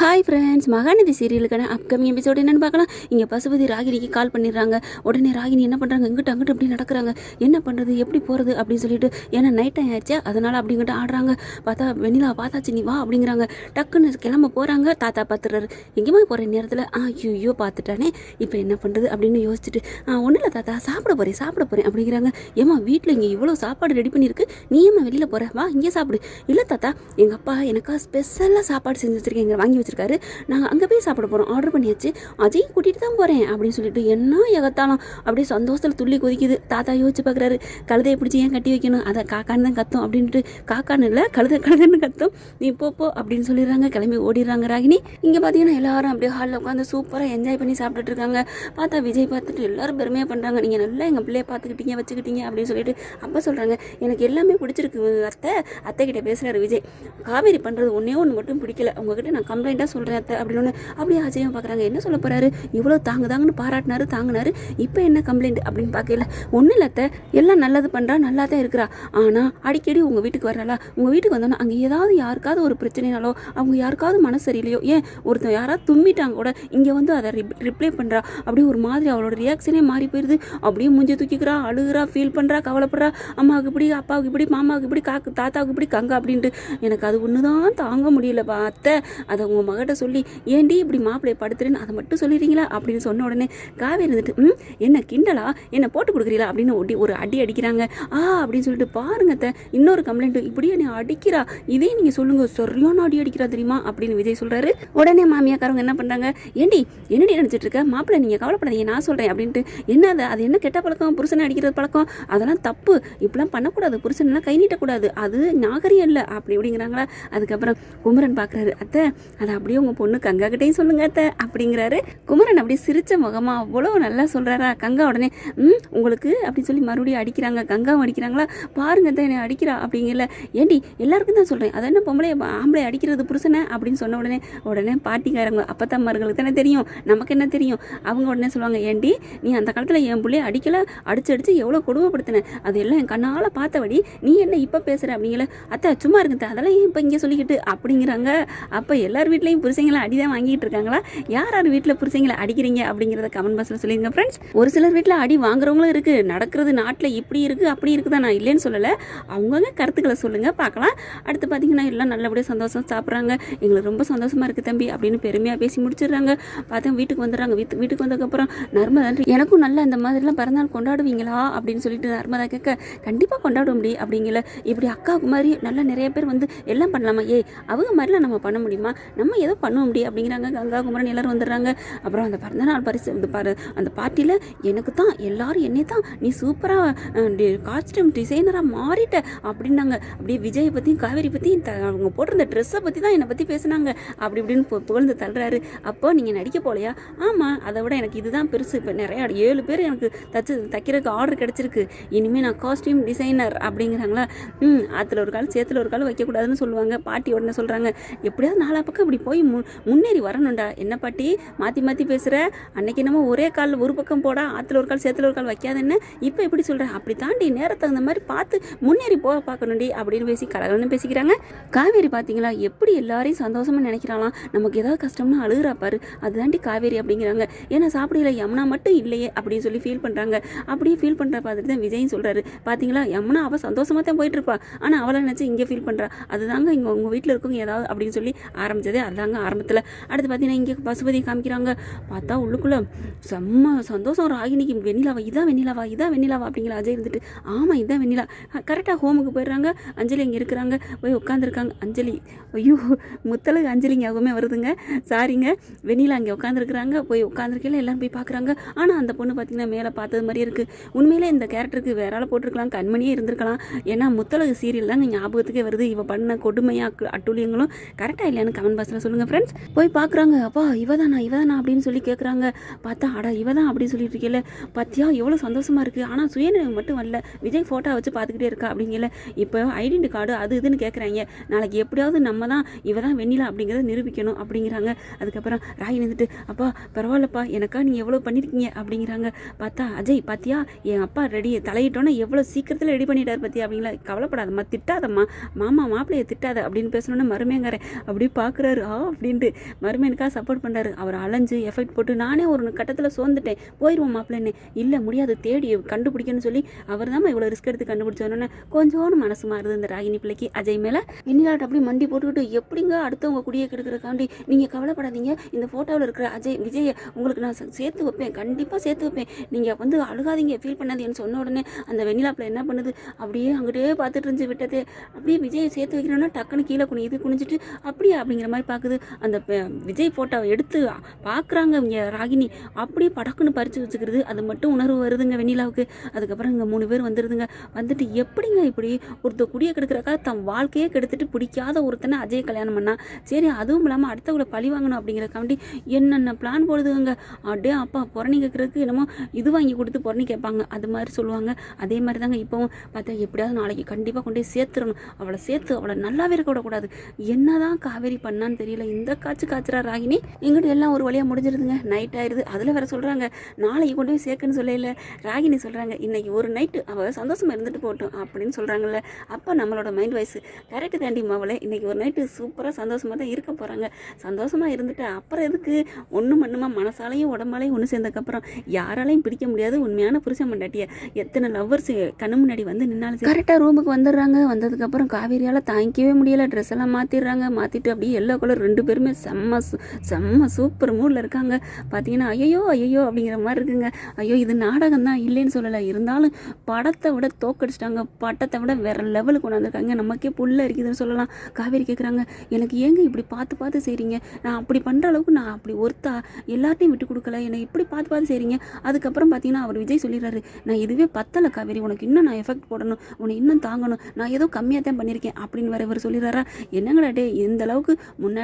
Hi friends Mahanadi சீரியலுக்கான upcoming episode என்னென்னு பார்க்கலாம். இங்கே பசுபதி ராகினிக்கு கால் பண்ணிடுறாங்க. உடனே ராகினி என்ன பண்ணுறாங்க இங்கிட்ட அங்கிட்ட இப்படி நடக்கிறாங்க. என்ன பண்ணுறது எப்படி போகிறது அப்படின்னு சொல்லிட்டு ஏன்னா நைட் டைம் ஆயிடுச்சு. அதனால் அப்படிங்கிட்ட ஆடுறாங்க. பார்த்தா வெண்ணிலா பார்த்தாச்சு நீ வா அப்படிங்கிறாங்க. டக்குன்னு கிளம்ப போகிறாங்க தாத்தா பார்த்துறாரு எங்கேயுமே போகிற நேரத்தில்? ஆ ஐயோ பார்த்துட்டானே. இப்போ என்ன பண்ணுறது அப்படின்னு யோசிச்சுட்டு ஆ ஒன்றும் இல்லை தாத்தா. சாப்பிட போகிறேன் சாப்பிட போகிறேன் அப்படிங்கிறாங்க. ஏமா வீட்டில் இங்கே இவ்வளோ சாப்பாடு ரெடி பண்ணியிருக்கு? நீ ஏமா வெளியில் போகிற வா இங்கே சாப்பிடு. இல்லை தாத்தா எங்கள் அப்பா எனக்கா ஸ்பெஷலாக சாப்பாடு செஞ்சு வச்சுருக்கேன் வாங்கி வச்சுருக்காரு. நாங்கள் அங்கே போய் சாப்பிட போகிறோம் ஆர்டர் பண்ணியாச்சு. அதையும் கூட்டிகிட்டு தான் போகிறேன் அப்படின்னு சொல்லிட்டு என்ன எகத்தாலும் அப்படியே சந்தோஷத்தில் துள்ளி கொதிக்குது. தாத்தா யோசிச்சு பார்க்குறாரு கழுதையை பிடிச்சி ஏன் கட்டி வைக்கணும்? அதை காக்கான்னு தான் கத்தும் அப்படின்ட்டு. காக்கான்னு இல்லை கழுதை கழுதைன்னு கத்தும். நீ போ அப்படின்னு சொல்லிடுறாங்க. கிளம்பி ஓடிடுறாங்க ராகினி. இங்கே பார்த்தீங்கன்னா எல்லாரும் அப்படியே ஹாலில் உட்காந்து சூப்பராக என்ஜாய் பண்ணி சாப்பிட்டுட்டு இருக்காங்க. பார்த்தா விஜய் பார்த்துட்டு எல்லாரும் பெருமையாக பண்ணுறாங்க நீங்கள் நல்லா எங்கள் பிள்ளைய பார்த்துக்கிட்டீங்க வச்சுக்கிட்டீங்க அப்படின்னு சொல்லிட்டு அப்போ சொல்கிறாங்க எனக்கு எல்லாமே பிடிச்சிருக்கு அத்தை. அத்தை கிட்டே பேசுகிறாரு விஜய். காவேரி பண்ணுறது ஒன்றே ஒன்று மட்டும் பிடிக்கல. உங்ககிட்ட நான் கம்ப்ளைண்ட் என்ன சொல்கிறேன் அத்தை அப்படின்னு ஒன்று அப்படியே ஆச்சரியம் பார்க்குறாங்க என்ன சொல்ல போகிறாரு இவ்வளோ தாங்க தாங்கன்னு பாராட்டினாரு தாங்கினாரு. இப்போ என்ன கம்ப்ளைண்ட் அப்படின்னு பார்க்கல. ஒன்றும் இல்லை அத்தை. எல்லாம் நல்லது பண்ணுறா நல்லா தான் இருக்கிறா. ஆனால் அடிக்கடி உங்கள் வீட்டுக்கு வர்றாளா? உங்கள் வீட்டுக்கு வந்தோன்னா அங்கே ஏதாவது யாருக்காவது ஒரு பிரச்சனைனாலோ அவங்க யாருக்காவது மனசு சரியில்லையோ ஏன் ஒருத்தன் யாராவது தும்மிட்டாங்க கூட இங்கே வந்து அதை ரிப்ளை பண்ணுறா அப்படியே ஒரு மாதிரி அவளோட ரியாக்ஷனே மாறி போயிடுது அப்படியே மூஞ்சி தூக்கிக்கிறா அழுகுறா ஃபீல் பண்ணுறா கவலைப்படுறா. அம்மாவுக்கு இப்படி அப்பாவுக்கு இப்படி மாமாவுக்கு இப்படி காக்கு தாத்தாவுக்கு இப்படி கங்கா அப்படின்ட்டு. எனக்கு அது ஒன்று தான் தாங்க முடியலப்பா அத்தை. அதை உங்கள் மகிட்ட சொல்லி ஏண்டி இப்படி மாப்பிள்ளைய படுத்துறேன்னு அதை மட்டும் சொல்லிடுறீங்களா? அப்படின்னு சொன்ன உடனே காவேரி இருந்துட்டு ம் என்ன கிண்டலா? என்ன போட்டு கொடுக்குறீங்களா அப்படின்னு ஒட்டி ஒரு அடி அடிக்கிறாங்க. ஆ அப்படின்னு சொல்லிட்டு பாருங்க அத்தை இன்னொரு கம்ப்ளைண்ட் இப்படியே நீ அடிக்கிறா. இதே நீங்கள் சொல்லுங்க சரியான அடி அடிக்கிறா தெரியுமா? அப்படின்னு விஜய் சொல்கிறாரு உடனே மாமியாக்காரவங்க என்ன பண்ணுறாங்க ஏண்டி என்னடி நினச்சிட்டு இருக்க? மாப்பிள்ளை நீங்கள் கவலைப்படாதீங்க நான் சொல்கிறேன் அப்படின்ட்டு என்ன அது? அது என்ன கெட்ட பழக்கம்? புருஷனை அடிக்கிறது பழக்கம்? அதெல்லாம் தப்பு. இப்படிலாம் பண்ணக்கூடாது. புருஷன்லாம் கை நீட்டக்கூடாது. அது நாகரிகம் இல்லை அப்படி இப்படிங்கிறாங்களா. அதுக்கப்புறம் குமரன் பார்க்குறாரு அத்தை அதை அப்படியே உங்கள் பொண்ணு கங்காக்கிட்டையும் சொல்லுங்க அத்தை அப்படிங்கிறாரு. குமரன் அப்படியே சிரிச்ச முகமாக அவ்வளோ நல்லா சொல்கிறாரா கங்கா உடனே ம் உங்களுக்கு அப்படின்னு சொல்லி மறுபடியும் அடிக்கிறாங்க. கங்காவும் அடிக்கிறாங்களா பாருங்க அத்தை என்னை அடிக்கிறா அப்படிங்கல. ஏண்டி எல்லாருக்கும் தான் சொல்கிறேன் அது என்ன பொம்பளை ஆம்பளை அடிக்கிறது புருஷனை? அப்படின்னு சொன்ன உடனே உடனே பாட்டிக்காரங்க அப்பத்தம்மார்களுக்கு தானே தெரியும். நமக்கு என்ன தெரியும்? அவங்க உடனே சொல்லுவாங்க ஏண்டி நீ அந்த காலத்தில் என் பிள்ளைய அடிக்கல அடிச்சு அடிச்சு எவ்வளோ கொடுமைப்படுத்தின? அது எல்லாம் என் கண்ணால் பார்த்தபடி நீ என்ன இப்போ பேசுகிற அப்படிங்கல. அத்தை சும்மா இருக்குங்க அதெல்லாம் இப்போ இங்கே சொல்லிக்கிட்டு? அப்படிங்கிறாங்க. அப்போ எல்லார் வீட்லேயும் புருஷங்களை அடி தான் வாங்கிட்டு இருக்காங்களா? யார் யார் வீட்டில் புருஷங்களை அடிக்கிறீங்க அப்படிங்கிறத கமெண்ட் பாக்ஸில் சொல்லிருங்க ஃப்ரெண்ட்ஸ் ஒரு சிலர் வீட்டில் அடி வாங்குறவங்களும் இருக்குது நடக்கிறது நாட்டில் இப்படி இருக்குது அப்படி இருக்குதா நான் இல்லைன்னு சொல்லலை. அவங்கவுங்க கருத்துக்களை சொல்லுங்கள் பார்க்கலாம். அடுத்து பார்த்தீங்கன்னா எல்லாம் நல்லபடியாக சந்தோஷம் சாப்பிட்றாங்க. எங்களுக்கு ரொம்ப சந்தோஷமாக இருக்குது தம்பி அப்படின்னு பெருமையாக பேசி முடிச்சிடுறாங்க. பார்த்தா வீட்டுக்கு வந்துடுறாங்க. வீட்டு வீட்டுக்கு வந்ததுக்கப்புறம் நர்மதா எனக்கும் நல்லா இந்த மாதிரிலாம் பிறந்தநாள் கொண்டாடுவீங்களா? அப்படின்னு சொல்லிட்டு நர்மதா கேட்க கண்டிப்பாக கொண்டாட முடியும் அப்படிங்கல. இப்படி அக்காவுக்கு மாதிரி நல்லா நிறைய பேர் வந்து எல்லாம் பண்ணலாமா? ஏய் அவங்க மாதிரிலாம் நம்ம பண்ண முடியுமா? நம்ம ஏதோ பண்ண முடியும் அப்படிங்கிறாங்க. கங்கா குமரன் எல்லாரும் வந்துடுறாங்க. அப்புறம் அந்த பிறந்தநாள் பரிசு இந்த பாரு அந்த பார்ட்டியில் எனக்கு தான் எல்லாரும் என்னை தான் நீ சூப்பராக காஸ்டியூம் டிசைனராக மாறிட்ட அப்படின்னாங்க. அப்படியே விஜயை பற்றியும் காவேரி பற்றியும் த அவங்க போட்டிருந்த ட்ரெஸ்ஸை பற்றி தான் என்னை பற்றி பேசுனாங்க. அப்படி இப்படின்னு புகழ்ந்து தள்ளுறாரு. அப்போ நீங்கள் நடிக்க போகலையா ஆமாம் அதை விட எனக்கு இதுதான் பெருசு. இப்போ நிறையா ஏழு பேர் எனக்கு தச்சு தைக்கிறதுக்கு ஆர்டர் கிடச்சிருக்கு. இனிமேல் நான் காஸ்டியூம் டிசைனர் அப்படிங்கிறாங்களா? ம் ஆற்றுல ஒரு கால் சேத்துல ஒரு கால் வைக்கக்கூடாதுன்னு சொல்லுவாங்க. பாட்டி உடனே சொல்கிறாங்க எப்படியாவது நாலா பக்கம் இப்படி போய் மு முன்னேறி வரணும்டா. என்ன பாட்டி? மாற்றி மாற்றி பேசுகிற அன்னைக்கு என்னமோ ஒரே காலில் ஒரு பக்கம் போடா ஆற்றுல ஒரு கால் சேத்துல ஒரு கால் வைக்காதுன்னு. இப்போ எப்படி சொல்கிறேன் அப்படி தாண்டி நேரத்தை தகுந்த மாதிரி பார்த்து முன்னேறி போக பார்க்கணும்டி அப்படின்னு பேசி கலகலன்னு பேசிக்கிறாங்க. காவேரி பார்த்தீங்களா எப்படி எல்லாரையும் சந்தோஷமாக நினைக்கிறாளாம்? நமக்கு ஏதாவது கஷ்டம்னா அழுகுறா பாரு. அதுதாண்டி காவேரி அப்படிங்கிறாங்க. ஏன்னா சாப்பிடல யமுனா மட்டும் இல்லையே அப்படின்னு சொல்லி ஃபீல் பண்ணுறாங்க அப்படியே ஃபீல் பண்ணுற பார்த்துட்டு தான் விஜயும் சொல்கிறாரு பார்த்தீங்களா யமுனா அவள் சந்தோஷமாக தான் போயிட்டு இருப்பா. ஆனால் அவளை நினச்சி இங்கே ஃபீல் பண்ணுறா அதுதாங்க இங்கே உங்கள் வீட்டில் இருக்கவங்க ஏதாவது அப்படின்னு சொல்லி ஆரம்பிச்சதே அதுதாங்க ஆரம்பத்தில். அடுத்து பார்த்தீங்கன்னா இங்கே பசுபதியை காமிக்கிறாங்க. பார்த்தா உள்ளுக்குள்ளே செம்ம சந்தோஷம். ராகினிக்கு வெண்ணிலாவா இதான் வெண்ணிலாவா இதான் வெண்ணிலாவா அப்படிங்கிற அஜய் இருந்துட்டு ஆமாம் இதான் வெண்ணிலா. கரெக்டாக ஹோமுக்கு போயிடுறாங்க. அஞ்சலி இங்கே இருக்கிறாங்க. போய் உட்காந்துருக்காங்க அஞ்சலி ஐயோ முத்தலகு அஞ்சலி ஞாபகமே வருதுங்க. சாரிங்க வெண்ணிலா அங்கே உட்காந்துருக்குறாங்க போய் உட்காந்துருக்கையில எல்லோரும் போய் பார்க்குறாங்க ஆனால் அந்த பொண்ணு பார்த்தீங்கன்னா மேலே பார்த்தது மாதிரி இருக்குது உண்மையிலே இந்த கேரக்டருக்கு வேற போட்டிருக்கலாம். கண்மணியே இருந்திருக்கலாம். ஏன்னா முத்தலகு சீரியல் தாங்க ஞாபகத்துக்கே வருது. இவ பண்ண கொடுமையாக அக்கு- அட்டூழியங்களும் கரெக்டாக இல்லையான்னு கமெண்ட் பாக்ஸில் சொல்லுங்கள் ஃப்ரெண்ட்ஸ் போய் பார்க்குறாங்க அப்பா இவ தானா இவ தானா அப்படின்னு சொல்லி கேட்குறாங்க பார்த்தா அடா இவ தான் அப்படின்னு சொல்லிட்டு இருக்கல பார்த்தியா எவ்வளோ சந்தோஷமாக இருக்குது ஆனால் சுயநினைவு மட்டும் வரல. விஜய் ஃபோட்டோ வச்சு பார்த்துக்கிட்டே இருக்கா அப்படிங்கல. இப்போ ஐடென்டி கார்டு அது இதுன்னு கேட்குறாங்க நாளைக்கு எப்படியாவது நம்ம தான் இவ தான் வெண்ணிலா அப்படிங்கிறத நிரூபிக்கணும் அப்படிங்கிறாங்க. அதுக்கப்புறம் ராய் வந்துட்டு அப்பா பரவாயில்லப்பா. எனக்கா நீங்கள் எவ்வளோ பண்ணியிருக்கீங்க அப்படிங்கிறாங்க. பார்த்தா அஜய் பாத்தியா? என் அப்பா ரெடி தலையிட்டோன்னே எவ்வளோ சீக்கிரத்தில் ரெடி பண்ணிட்டார் பத்தியா? அப்படிங்களா கவலைப்படாதம்மா திட்டாதம்மா. மாமா மாப்பிள்ளையை திட்டாத அப்படின்னு பேசணுன்னு மருமேங்காரன் அப்படி பார்க்குறாரு ஆ அப்படின்ட்டு. மருமனுக்காக சப்போர்ட் பண்ணுறாரு அவர் அலைஞ்சு எஃபெக்ட் போட்டு நானே ஒரு கட்டத்தில் சோர்ந்துட்டேன். போயிடுவோம் மாப்பிள்ளன்னு. இல்லை முடியாது தேடி கண்டுபிடிக்கணும்னு சொல்லி அவர் தான் இவ்வளோ ரிஸ்க் எடுத்து கண்டுபிடிச்சோன்னு கொஞ்சோன்னு மனசு மாறுது இந்த ராகினி பிள்ளைக்கு. அஜய் மேலே வெண்ணிலாட்ட அப்படி மண்டி போட்டுக்கிட்டு எப்படிங்க அடுத்தவங்க குடியை கெடுக்கிறக்காண்டி நீங்கள் கவலைப்படாதீங்க. இந்த ஃபோட்டோவில் இருக்கிற அஜய் விஜயை உங்களுக்கு நான் சேர்த்து வைப்பேன். கண்டிப்பாக சேர்த்து வைப்பேன். நீங்கள் வந்து அழுகாதீங்க ஃபீல் பண்ணாதீங்கன்னு சொன்ன உடனே அந்த வெண்ணிலா என்ன பண்ணுது? அப்படியே அங்கிட்டே பார்த்துட்டு இருந்துச்சு விட்டதே. அப்படியே விஜயை சேர்த்து வைக்கணும்னா டக்குன்னு கீழே குனியுது குனிஞ்சிட்டு அப்படியே அப்படிங்கிற மாதிரி பார்க்குது அந்த பெ- விஜய் ஃபோட்டோவை எடுத்து பார்க்குறாங்க இங்கே ராகினி. அப்படியே படக்குன்னு பறித்து வச்சுக்கிறது. அது மட்டும் உணர்வு வருதுங்க வெண்ணிலாவுக்கு. அதுக்கப்புறம் இங்கே மூணு பேர் வந்துடுதுங்க வந்துட்டு எப்படிங்க இப்படி ஒருத்த குடியை கெடுக்கிறக்கா தன் வாழ்க்கையே கெடுத்துட்டு பிடிக்காத ஒருத்தனை அஜய் கல்யாணம் பண்ணா? சரி அதுவும் இல்லாமல் அடுத்தவங்களை பழி வாங்கணும் அப்படிங்கிறக்காண்டி என்னென்ன பிளான் போடுதுங்க? அப்படியே அப்பா புறணி கேட்குறதுக்கு என்னமோ இது வாங்கி கொடுத்து புறணி கேட்பாங்க. அது மாதிரி சொல்லுவாங்க. அதே மாதிரி தாங்க இப்போவும். பார்த்தா எப்படியாவது நாளைக்கு கண்டிப்பாக கொண்டு போய் சேர்த்துடணும். அவளை சேர்த்து அவளை நல்லாவே இருக்க விடக்கூடாது. என்னதான் காவேரி பண்ணான்னு தெரியல. இந்த காய்ச்சி காய்ச்சறா ராகினி. எங்கிட்ட எல்லாம் ஒரு வழியாக முடிஞ்சிருதுங்க. நைட் ஆயிடுது அதில் வேற சொல்கிறாங்க நாளைக்கு கொண்டு போய் சேர்க்குன்னு சொல்லல. ராகினி சொல்கிறாங்க இன்னைக்கு ஒரு நைட்டு அவள் சந்தோஷமா இருந்துட்டு போகட்டும். அப்படின்னு சொல்கிறாங்கல்ல அப்போ நம்மளோட மைண்ட் வாய்ஸ் கரெக்டு தாண்டி மாவளை இன்னைக்கு ஒரு நைட்டு சூப்பராக சந்தோஷமாக தான் இருக்க போகிறாங்க சந்தோஷமாக இருந்துட்டு அப்புறம் எதுக்கு? ஒன்றும் மண்ணுமா மனசாலையும் உடம்பாலையும் ஒன்று சேர்ந்ததுக்கப்புறம் யாராலையும் பிடிக்க முடியாது உண்மையான புருஷன் மண்டாட்டிய எத்தனை லவ்வர்ஸ் கண்ணு முன்னாடி வந்து நின்னாலும் கரெக்டாக ரூமுக்கு வந்துடுறாங்க. வந்ததுக்கப்புறம் காவேரியால் தாங்கிக்கவே முடியல. ட்ரெஸ் எல்லாம் மாற்றிடுறாங்க மாற்றிட்டு அப்படியே எல்லோ கலர் ரெண்டு பேருமே செம்ம சு- செம்ம சூப்பர் மூடில் இருக்காங்க. பார்த்தீங்கன்னா ஐயோ ஐயோ அப்படிங்கிற மாதிரி இருக்குங்க. ஐயோ இது நாடகம் தான் இல்லைன்னு சொல்லலை. இருந்தாலும் படத்தை விட தோக்கடிச்சிட்டாங்க. பட்டத்தை விட வேற லெவலுக்கு கொண்டு வந்திருக்காங்க நமக்கே புல்ல இருக்குதுன்னு சொல்லலாம். காவேரி கேட்குறாங்க எனக்கு ஏங்க இப்படி பார்த்து பார்த்து செய்கிறீங்க நான் அப்படி பண்ணுற அளவுக்கு நான் அப்படி ஒருத்தா எல்லாத்தையும் விட்டு கொடுக்கல. என்னை இப்படி பார்த்து பார்த்து செய்கிறீங்க அதுக்கப்புறம் பார்த்தீங்கன்னா அவர் விஜய் சொல்லிடுறாரு நான் இதுவே பத்தலை காவேரி. உனக்கு இன்னும் நான் எஃபெக்ட் போடணும். உன்னை இன்னும் தாங்கணும். நான் ஏதோ கம்மியாக தான் பண்ணியிருக்கேன். அப்படின்னு வேற இவர் சொல்லிடுறாரா? என்னங்கடா டே இந்த அளவுக்கு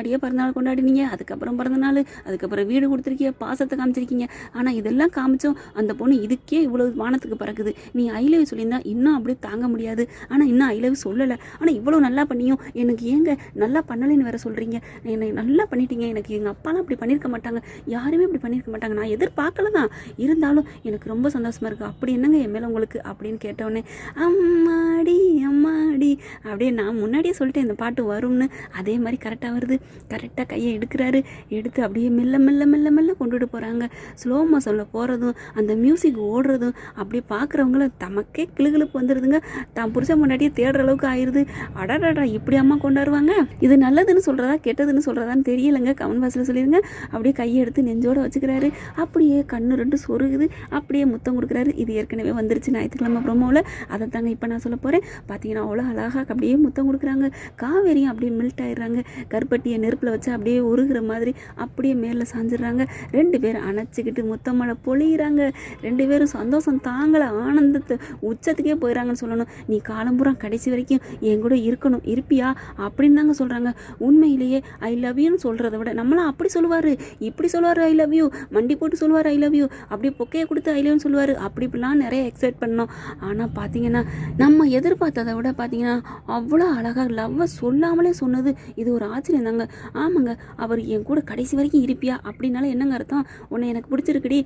முன்னாடியே பிறந்தநாள் கொண்டாடினீங்க அதுக்கப்புறம் பிறந்தநாள் அதுக்கப்புறம் வீடு கொடுத்துருக்கீங்க பாசத்தை காமிச்சிருக்கீங்க. ஆனால் இதெல்லாம் காமிச்சோம் அந்த பொண்ணு இதுக்கே இவ்வளோ வானத்துக்கு பறக்குது. நீ ஐ லவ் சொல்லியிருந்தா இன்னும் அப்படியே தாங்க முடியாது. ஆனால் இன்னும் ஐ லவ் சொல்லலை. ஆனால் இவ்வளோ நல்லா பண்ணியும் எனக்கு ஏங்க நல்லா பண்ணலைன்னு வேற சொல்கிறீங்க என்னை நல்லா பண்ணிட்டீங்க எனக்கு எங்கள் அப்பாலாம் அப்படி பண்ணியிருக்க மாட்டாங்க. யாருமே இப்படி பண்ணியிருக்க மாட்டாங்க. நான் எதிர்பார்க்கல தான் இருந்தாலும் எனக்கு ரொம்ப சந்தோஷமாக இருக்குது அப்படி என்னங்க என் மேலே உங்களுக்கு அப்படின்னு கேட்டோடனே அம்மாடி அம்மாடி அப்படியே நான் முன்னாடியே சொல்லிட்டேன் இந்த பாட்டு வரும்னு. அதே மாதிரி கரெக்டாக வருது. கரெக்டாக கையை எடுக்கிறாரு. எடுத்து அப்படியே மெல்ல மெல்ல மெல்ல மெல்ல கொண்டுட்டு போகிறாங்க ஸ்லோ மோஷனில் போகிறதும் அந்த மியூசிக் ஓடுறதும் அப்படியே பார்க்குறவங்கள தமக்கே கிளுகிளுப்பு வந்துடுதுங்க தான் புருஷன் முன்னாடியே தேடுற அளவுக்கு ஆயிடுது அடடடா இப்படி அம்மா கொண்டாடுவாங்க? இது நல்லதுன்னு சொல்கிறதா கெட்டதுன்னு சொல்கிறதான்னு தெரியலைங்க. கமெண்ட் பாக்ஸில் சொல்லிடுங்க அப்படியே கையை எடுத்து நெஞ்சோட வச்சுக்கிறாரு. அப்படியே கண்ணு ரெண்டு சொருகுது. அப்படியே முத்தம் கொடுக்குறாரு. இது ஏற்கனவே வந்துருச்சு ஞாயிற்றுக்கிழமை ப்ரோமோவில் அதை தாங்க இப்போ நான் சொல்ல போகிறேன் பார்த்தீங்கன்னா அவ்வளோ அழகாக அப்படியே முத்தம் கொடுக்குறாங்க. காவேரியும் அப்படியே மெல்ட் ஆயிடுறாங்க. கருப்பட்டியை நெருப்பில் வச்சு அப்படியே உருகிற மாதிரி அப்படியே மேலே சாஞ்சிடுறாங்க. ரெண்டு பேரும் அணைச்சிக்கிட்டு முத்தமழை பொழியிறாங்க. ரெண்டு பேரும் சந்தோஷம் தாங்கலை ஆனந்தத்தை உச்சத்துக்கே போயிடறாங்கன்னு சொல்லணும். நீ காலம்புறம் கடைசி வரைக்கும் என் கூட இருக்கணும் இருப்பியா? அப்படின்னு தாங்க சொல்கிறாங்க உண்மையிலேயே ஐ லவ் யூன்னு சொல்கிறத விட நம்மளாம் அப்படி சொல்லுவார். இப்படி சொல்லுவார் ஐ லவ் யூ மண்டி போட்டு சொல்லுவார் ஐ லவ் யூ அப்படியே பொக்கையை கொடுத்து ஐ லவ்னு சொல்லுவார். அப்படி இப்படிலாம் நிறைய எக்ஸைட் பண்ணோம். ஆனால் பார்த்தீங்கன்னா நம்ம எதிர்பார்த்ததை விட பார்த்தீங்கன்னா அவ்வளோ அழகாக லவ்வை சொல்லாமலே சொன்னது இது ஒரு ஆச்சரியம் தாங்க ஆமாங்க அவர் என் கூட கடைசி வரைக்கும் இருப்பியா? அப்படின்னால என்னங்க அர்த்தம்? உன்னை எனக்கு பிடிச்சிருக்குடி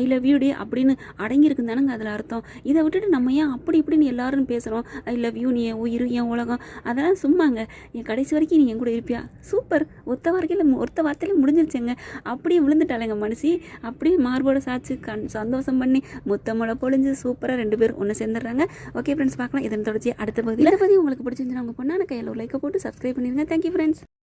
ஐ லவ் யூ அப்படின்னு அடங்கியிருக்குன்னு தானங்க அதில் அர்த்தம். இதை விட்டுட்டு நம்ம ஏன் அப்படி இப்படின்னு எல்லாரும் பேசுகிறோம் ஐ லவ் யூ நீ என் உயிர் என் உலகம். அதெல்லாம் சும்மாங்க. என் கடைசி வரைக்கும் நீ என் கூட இருப்பியா? சூப்பர் ஒத்த வார்த்தையில் ஒருத்த வார்த்தையில முடிஞ்சிருச்சுங்க. அப்படியே விழுந்துட்டாளேங்க மனுஷி அப்படியே மார்போட சாச்சு கண் சந்தோஷம் பண்ணி முத்தமோட பொழிஞ்சு சூப்பராக ரெண்டு பேரும் ஒன்று சேர்ந்துடுறாங்க. ஓகே ஃப்ரெண்ட்ஸ் பார்க்கலாம். இதன் தொடர்ச்சி அடுத்த பகுதி இதை பற்றி உங்களுக்கு பிடிச்சிருந்துச்சுன்னா உங்கள் பொண்ணான கையில் ஒரு லைக்கை போட்டு சப்ஸ்கிரைப் பண்ணிடுங்க. Thank you friends